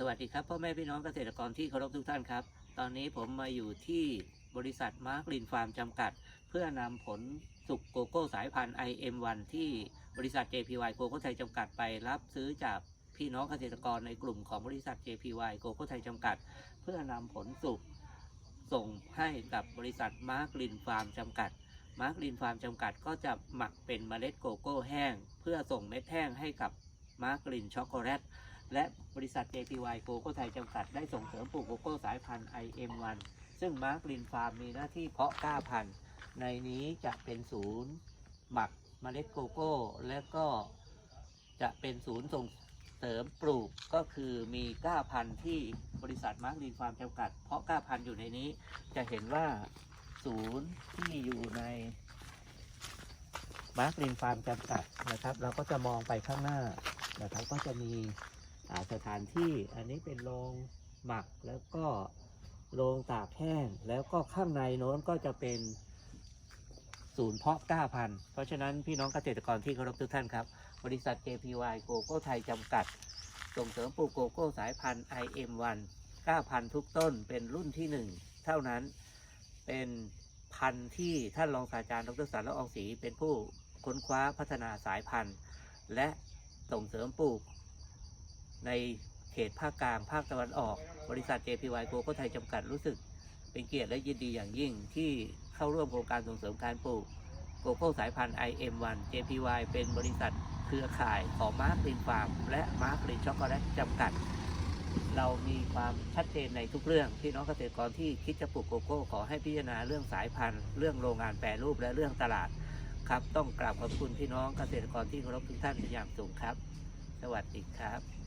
สวัสดีครับพ่อแม่พี่น้องเกษตรกรที่เคารพทุกท่านครับ ตอนนี้ผมมาอยู่ที่บริษัทมาร์กลินฟาร์มจำกัด เพื่อนำผลสุกโกโก้สายพันธุ์ IM1 ที่บริษัท JPY โกโก้ไทยจำกัดไปรับซื้อจากพี่น้องเกษตรกรในกลุ่มของบริษัท JPY โกโก้ไทยจำกัด เพื่อนำผลสุกส่งให้กับบริษัทมาร์กลินฟาร์มจำกัด มาร์กลินฟาร์มจำกัดก็จะหมักเป็นเมล็ดโกโก้แห้ง เพื่อส่งเม็ดแห้งให้กับมาร์กลินช็อกโกแลต และบริษัท JPY โกโก้ไทยจำกัดได้ส่งเสริมปลูกโกโก้สายพันธุ์ IM1 ซึ่งมาร์กลินฟาร์มมีหน้าที่เพาะกล้าพันธุ์ ในนี้จะเป็นศูนย์หมักเมล็ดโกโก้ และก็จะเป็นศูนย์ส่งเสริมปลูกก็คือมีกล้าพันธุ์ที่บริษัทมาร์กลินฟาร์มจำกัด เพาะกล้าพันธุ์อยู่ในนี้จะเห็นว่าศูนย์ที่อยู่ในมาร์กลินฟาร์มจำกัดนะครับ เราก็จะมองไปข้างหน้านะครับก็จะมี สถานที่อันนี้เป็นโรงหมักแล้วก็โรงตากแห้งแล้วก็ข้างในโน้นก็จะเป็นศูนย์เพาะกล้าพันธุ์เพราะฉะนั้นพี่น้องเกษตรกรที่เคารพทุกท่านครับ บริษัท JPY โกโก้ไทยจำกัด ส่งเสริมปลูกโกโก้สายพันธุ์ IM1 กล้าพันธุ์ทุกต้นเป็นรุ่นที่หนึ่งเท่านั้นเป็นพันธุ์ที่ท่านรองศาสตราจารย์ดรสารละอองศรีเป็นผู้ค้นคว้าพัฒนาสายพันธุ์ และส่งเสริมปลูก ในเขตภาคกลางภาคตะวันออก บริษัท JPY โกโก้ไทยจำกัดรู้สึก เป็นเกียรติและยินดีอย่างยิ่งที่เข้าร่วมโครงการส่งเสริมการปลูกโกโก้สายพันธุ์ IM1 JPY เป็นบริษัทเครือข่ายของมาร์คลินฟาร์มและมาร์คลินช็อกโกแลตจำกัด เรามีความชัดเจนในทุกเรื่องพี่น้องเกษตรกรที่คิดจะปลูกโกโก้ ขอให้พิจารณาเรื่องสายพันธุ์ เรื่องโรงงานแปรรูปและเรื่องตลาดครับ ต้องกราบขอบคุณพี่น้องเกษตรกรที่เคารพทุกท่านอย่างสูงครับ สวัสดีครับ